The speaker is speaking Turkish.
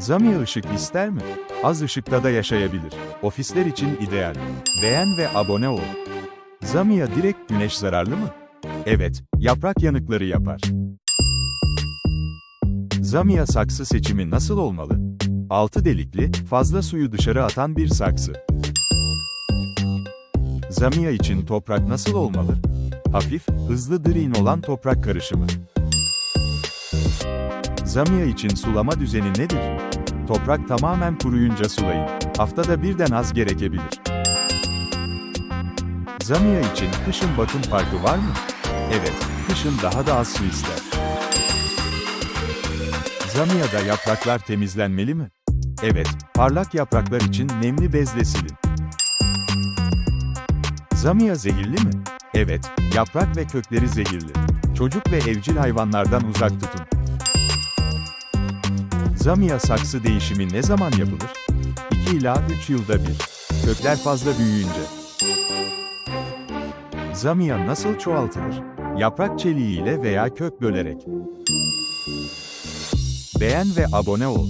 Zamiya ışık ister mi? Az ışıkta da yaşayabilir. Ofisler için ideal. Beğen ve abone ol. Zamiya direkt güneş zararlı mı? Evet, yaprak yanıkları yapar. Zamiya saksı seçimi nasıl olmalı? Altı delikli, fazla suyu dışarı atan bir saksı. Zamiya için toprak nasıl olmalı? Hafif, hızlı dreen olan toprak karışımı. Zamiya için sulama düzeni nedir? Toprak tamamen kuruyunca sulayın. Haftada birden az gerekebilir. Zamiya için kışın bakım farkı var mı? Evet, kışın daha da az su ister. Zamiya'da yapraklar temizlenmeli mi? Evet, parlak yapraklar için nemli bezle silin. Zamiya zehirli mi? Evet, yaprak ve kökleri zehirli. Çocuk ve evcil hayvanlardan uzak tutun. Zamiya saksı değişimi ne zaman yapılır? 2 ila 3 yılda bir. Kökler fazla büyüyünce. Zamiya nasıl çoğaltılır? Yaprak çeliğiyle veya kök bölerek. Beğen ve abone ol.